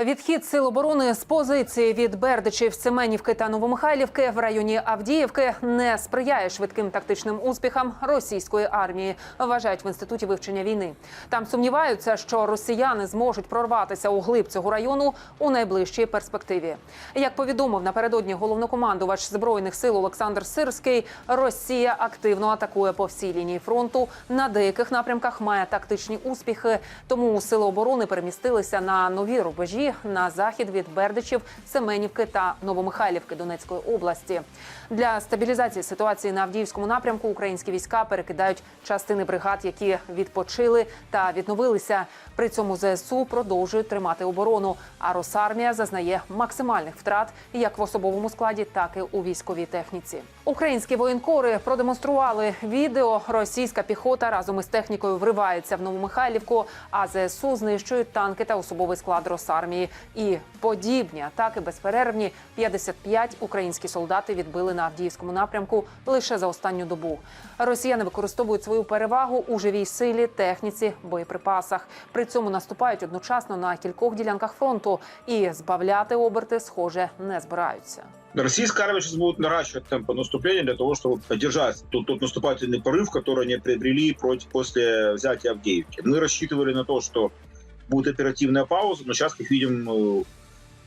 Відхід сил оборони з позиції від Бердичів, Семенівки та Новомихайлівки в районі Авдіївки не сприяє швидким тактичним успіхам російської армії. Вважають в інституті вивчення війни. Там сумніваються, що росіяни зможуть прорватися у глиб цього району у найближчій перспективі. Як повідомив напередодні головнокомандувач збройних сил Олександр Сирський, Росія активно атакує по всій лінії фронту. На деяких напрямках має тактичні успіхи. Тому сили оборони перемістилися на нові рубежі на захід від Бердичів, Семенівки та Новомихайлівки Донецької області. Для стабілізації ситуації на Авдіївському напрямку українські війська перекидають частини бригад, які відпочили та відновилися. При цьому ЗСУ продовжують тримати оборону. А Росармія зазнає максимальних втрат як в особовому складі, так і у військовій техніці. Українські воєнкори продемонстрували відео. Російська піхота разом із технікою вривається в Новомихайлівку, а ЗСУ знищують танки та особовий склад Росармії І подібні атаки безперервні 55 українські солдати відбили на Авдіївському напрямку лише за останню добу. Росіяни використовують свою перевагу у живій силі, техніці, боєприпасах. При цьому наступають одночасно на кількох ділянках фронту і збавляти оберти, схоже, не збираються. Российская армия сейчас будет наращивать темпы наступления для того, чтобы поддержать тот, тот наступательный порыв, который они приобрели против, после взятия Авдеевки. Мы рассчитывали на то, что будет оперативная пауза, но сейчас, как видим,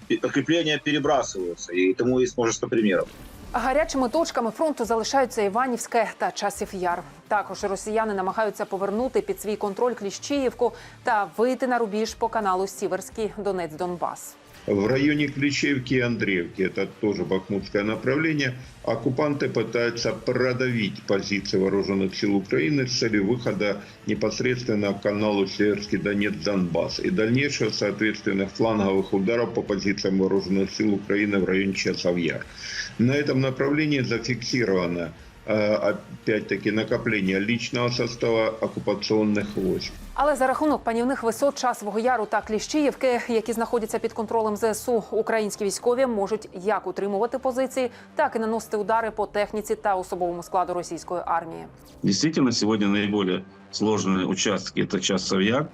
э, укрепления перебрасываются, и тому есть множество примеров. Гарячими точками фронту залишаються Іванівське та Часів Яр. Також росіяни намагаються повернути під свій контроль Кліщіївку та вийти на рубіж по каналу Сіверський Донець-Донбас. В районе Клещеевки и Андреевки, это тоже бахмутское направление, оккупанты пытаются продавить позиции вооруженных сил Украины с целью выхода непосредственно к каналу Северский Донец-Донбасс и дальнейшего, соответственно, фланговых ударов по позициям вооруженных сил Украины в районе Часовьяр. На этом направлении зафиксировано э, опять-таки накопление личного состава оккупационных войск. Але за рахунок панівних висот Часового Яру та Кліщіївки, які знаходяться під контролем ЗСУ, українські військові можуть як утримувати позиції, так і наносити удари по техніці та особовому складу російської армії. Действительно, сегодня наиболее сложные участки – это Часов-Яр,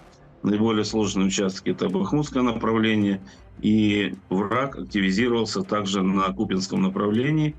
наиболее сложные участки – это Бахмутское направление, и враг активизировался также на Купинском направлении,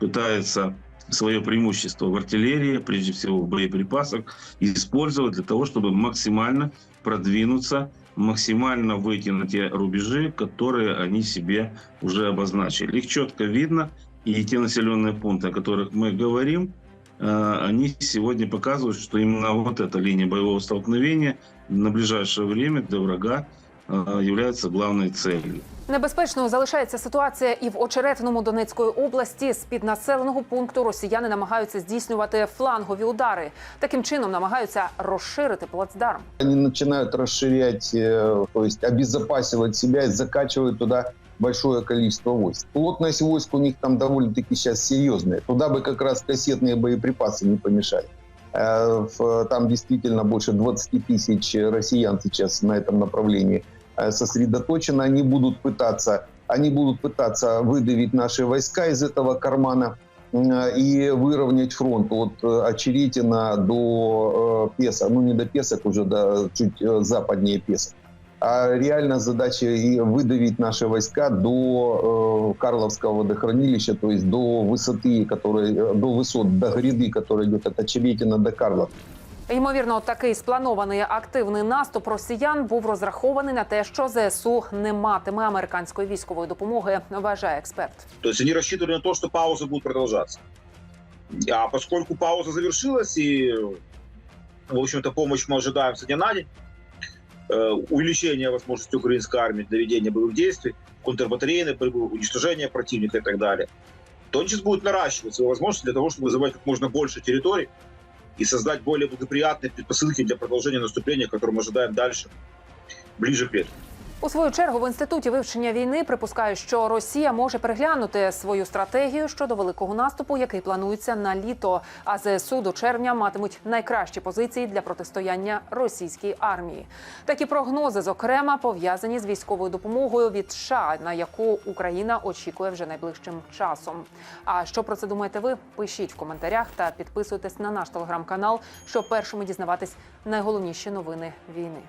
пытается свое преимущество в артиллерии, прежде всего в боеприпасах, использовать для того, чтобы максимально продвинуться, максимально выйти на те рубежи, которые они себе уже обозначили. Их четко видно, и те населенные пункты, о которых мы говорим, э, они сегодня показывают, что именно вот эта линия боевого столкновения на ближайшее время для врага э, является главной целью. Небезпечною залишається ситуація і в очеретному Донецької області. З під населеного пункту росіяни намагаються здійснювати флангові удари. Таким чином намагаються розширити плацдарм. Они начинают расширять, э, то есть обезопасивать себя и закачивают туда большое количество войск. Плотность войск у них там довольно-таки сейчас серьезная. Туда бы как раз кассетные боеприпасы не помешали. Э, в- Там действительно больше 20 тысяч россиян сейчас на этом направлении э, сосредоточено. Они будут пытаться, они будут пытаться выдавить наши войска из этого кармана э, и выровнять фронт от э, Очеретина до э, Песа, ну не до Песок уже, до чуть э, западнее Песок. А реально задача и выдавить наши войска до э, Карловского водохранилища, то есть до высоты, которая, э, до высот, до гряды, которая идет от Очеретина до Карловки. Ймовірно, такий спланований активний наступ росіян був розрахований на те, що ЗСУ не матиме американської військової допомоги, вважає експерт. То есть они рассчитывали на то, что пауза будет продолжаться. А поскольку пауза завершилась, и, в общем-то, помощь мы ожидаем со дня на день, э, увеличение возможности украинской армии для ведения боевых действий, контрбатарейной борьбы, уничтожения противника и так далее, то он сейчас будет наращивать свои возможности для того, чтобы завоевать как можно больше территорий и создать более благоприятные предпосылки для продолжения наступления, которое мы ожидаем дальше, ближе к лету. У свою чергу в інституті вивчення війни припускають, що Росія може переглянути свою стратегію щодо великого наступу, який планується на літо. А ЗСУ до червня матимуть найкращі позиції для протистояння російській армії. Такі прогнози, зокрема, пов'язані з військовою допомогою від США, на яку Україна очікує вже найближчим часом. А що про це думаєте ви? Пишіть в коментарях та підписуйтесь на наш телеграм-канал, щоб першими дізнаватись найголовніші новини війни.